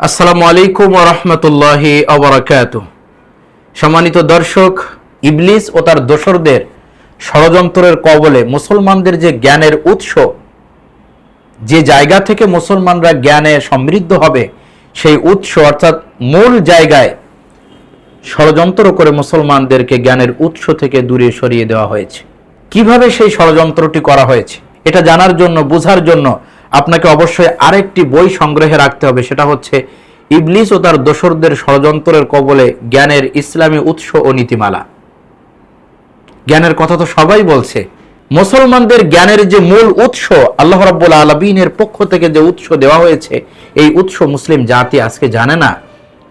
আসসালামু আলাইকুম রহমতুল্লাহি অবরাকাত সম্মানিত দর্শক, ইবলিস ও তার দোসরদের ষড়যন্ত্রের কবলে মুসলমানদের যে জ্ঞানের উৎস, যে জায়গা থেকে মুসলমানরা জ্ঞানে সমৃদ্ধ হবে, সেই উৎস অর্থাৎ মূল জায়গায় ষড়যন্ত্র করে মুসলমানদেরকে জ্ঞানের উৎস থেকে দূরে সরিয়ে দেওয়া হয়েছে। কীভাবে সেই ষড়যন্ত্রটি করা হয়েছে, এটা জানার জন্য, বোঝার জন্য আপনাকে অবশ্যই আরেকটি বই সংগ্রহে রাখতে হবে, সেটা হচ্ছে ইবলিস ও তার দোসরদের ষড়যন্ত্রের কবলে জ্ঞানের ইসলামী উৎস ও নীতিমালা। জ্ঞানের কথা তো সবাই বলছে। মুসলমানদের জ্ঞানের যে মূল উৎস, আল্লাহ রাব্বুল আলমিনের পক্ষ থেকে যে উৎস দেওয়া হয়েছে, এই উৎস মুসলিম জাতি আজকে জানে না।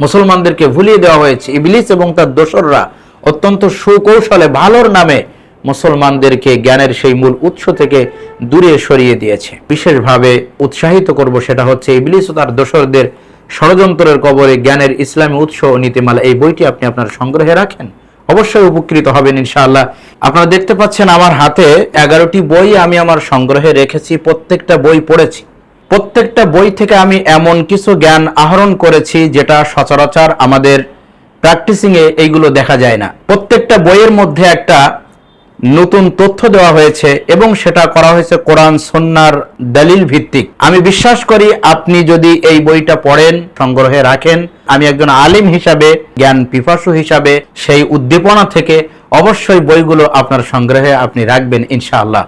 মুসলমানদেরকে ভুলিয়ে দেওয়া হয়েছে। ইবলিস এবং তার দোসররা অত্যন্ত সুকৌশলে, ভালোর নামে মুসলমানদেরকে জ্ঞানের সেই মূল উৎস থেকে দূরে সরিয়ে দিয়েছে। বিশেষভাবে উৎসাহিত করব সেটা হচ্ছে ইবলিস তার দোসরদের ষড়যন্ত্রের কবরে জ্ঞানের ইসলামী উৎস ও নীতিমালা। এই বইটি আপনি আপনার সংগ্রহে রাখেন। অবশ্যই উপকৃত হবেন ইনশাআল্লাহ। আপনারা দেখতে পাচ্ছেন আমার হাতে এগারোটি বই আমি আমার সংগ্রহে রেখেছি, প্রত্যেকটা বই পড়েছি। প্রত্যেকটা বই থেকে আমি এমন কিছু জ্ঞান আহরণ করেছি যেটা সচরাচর আমাদের প্র্যাকটিসিংয়ে এইগুলো দেখা যায় না। প্রত্যেকটা বইয়ের মধ্যে একটা নতুন তথ্য দেওয়া হয়েছে এবং সেটা করা হয়েছে কোরআন সন্ন্যার দলিল ভিত্তিক। আমি বিশ্বাস করি আপনি যদি এই বইটা পড়েন, সংগ্রহে রাখেন, আমি একজন আলিম হিসাবে, জ্ঞান পিপাসু হিসাবে সেই উদ্দীপনা থেকে অবশ্যই বইগুলো আপনার সংগ্রহে আপনি রাখবেন, ইনশাআল্লাহ।